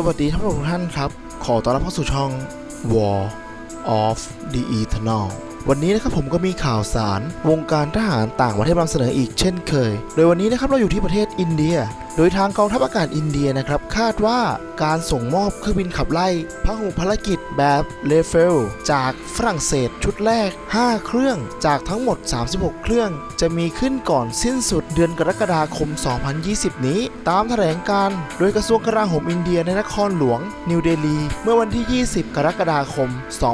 สวัสดีท่านผู้ชมทุกท่านครับ ขอต้อนรับเข้าสู่ช่อง War of the Eternal วันนี้นะครับผมก็มีข่าวสารวงการทหารต่างประเทศนำเสนออีกเช่นเคย โดยวันนี้นะครับเราอยู่ที่ประเทศอินเดีย โดยทางกองทัพอากาศอินเดียนะครับ คาดว่าการส่งมอบเครื่องบินขับไล่พหุภารกิจแบบเลเฟลจากฝรั่งเศสชุดแรก 5 เครื่องจากทั้งหมด 36 เครื่อง จะมีขึ้นก่อนสิ้นสุดเดือนกรกฎาคม 2020 นี้ ตามแถลงการ์โดยกระทรวงกลาโหมอินเดียในนครหลวง นิวเดลี เมื่อวันที่ 20 กรกฎาคม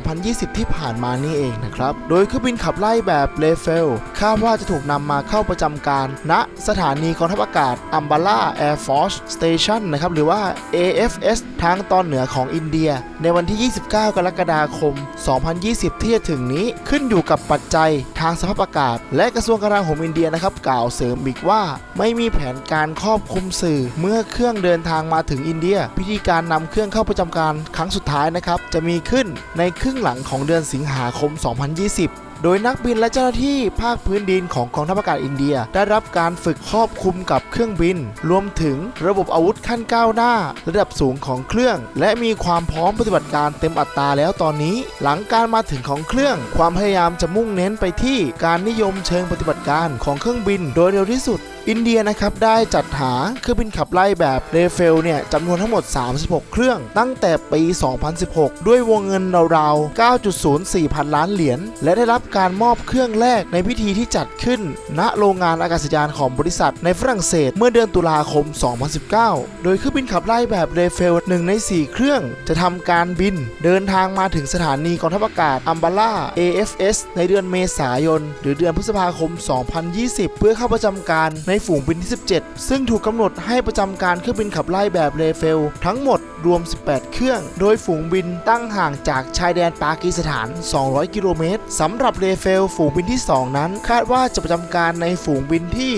2020 ที่ผ่านมานี่เองนะครับ โดยเครื่องบินขับไล่แบบเลเฟลคาดว่าจะถูกนำมาเข้าประจำการณสถานีกองทัพอากาศอัมบาลา Air Force Station นะครับหรือว่า AFS ทางตอนเหนือของอินเดีย ในวันที่ 29 กรกฎาคม 2020 ที่จะถึงนี้ขึ้นอยู่กับปัจจัยทางสภาพอากาศ และกระทรวงกลาโหมอินเดียนะครับกล่าวเสริมอีกว่า ไม่มีแผนการครอบคลุมสื่อ เมื่อเครื่องเดินทางมาถึงอินเดียพิธีการนำเครื่องเข้าประจำการครั้งสุดท้ายนะครับจะมีขึ้นในครึ่งหลังของเดือนสิงหาคม 2020 โดยนักบินและเจ้าหน้าที่ภาคพื้นดินของกองทัพอากาศอินเดีย ได้รับการฝึกครอบคลุมกับเครื่องบิน รวมถึงระบบอาวุธขั้นก้าวหน้า ระดับสูงของเครื่อง และมีความพร้อมปฏิบัติการเต็มอัตราแล้วตอนนี้ หลังการมาถึงของเครื่อง ความพยายามจะมุ่งเน้นไปที่การนิยมเชิงปฏิบัติการของเครื่องบินโดยเร็วที่สุดอินเดียนะครับได้จัดหาเครื่องบินขับไล่แบบเรเฟลเนี่ยจำนวนทั้งหมด 36 เครื่อง ตั้งแต่ปี 2016 ด้วยวงเงินราวๆ 9.04 พันล้านเหรียญ และได้รับการมอบเครื่องแรกในพิธีที่จัดขึ้น ณโรงงานอากาศยานของบริษัทในฝรั่งเศสเมื่อเดือนตุลาคม 2019 โดยเครื่องบินขับไล่แบบเรเฟล1ใน 4 เครื่อง จะทำการบินเดินทางมาถึงสถานีกองทัพอากาศอัมบาล่า AFS ในเดือนเมษายน หรือเดือนพฤษภาคม 2020 เพื่อเข้าประจำการในในฝูงบินที่ 17 ซึ่งถูกกำหนดให้ประจำการเครื่องบินขับไล่แบบเรเฟล ทั้งหมดรวม 18 เครื่อง โดยฝูงบินตั้งห่างจากชายแดนปากีสถาน 200 กิโลเมตรสำหรับเรเฟล ฝูงบินที่ 2 นั้น คาดว่าจะประจำการในฝูงบินที่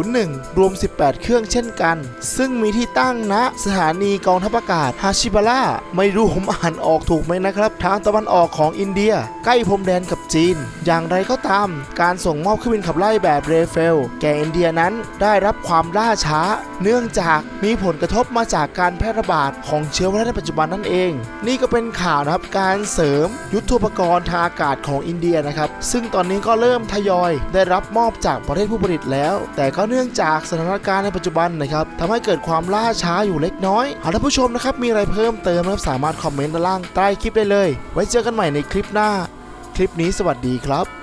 101 รวม 18 เครื่องเช่นกัน ซึ่งมีที่ตั้งณสถานีกองทัพอากาศฮาชิบาร่าไม่รู้ผมอ่านออกถูกไหมนะครับ ทางตะวันออกของอินเดีย ใกล้พรมแดนกับจีน อย่างไรก็ตาม การส่งมอบเครื่องบินขับไล่แบบเรเฟล แก่อินเดียนั้นได้รับความล่าช้า เนื่องจากมีผลกระทบมาจากการแพร่ระบาดของเชื้อไวรัสในปัจจุบันนั่นเอง นี่ก็เป็นข่าวนะครับการเสริมยุทธปกรณ์ทางอากาศของอินเดียนะครับ ซึ่งตอนนี้ก็เริ่มทยอย ได้รับมอบจากประเทศผู้ผลิตแล้ว แต่ก็เนื่องจากสถานการณ์ในปัจจุบันนะครับทำให้เกิดความล่าช้าอยู่เล็กน้อยหากท่านผู้ชมนะครับมีอะไรเพิ่มเติมนะครับสามารถคอมเมนต์ด้านล่างใต้คลิปได้เลย ไว้เจอกันใหม่ในคลิปหน้า คลิปนี้สวัสดีครับ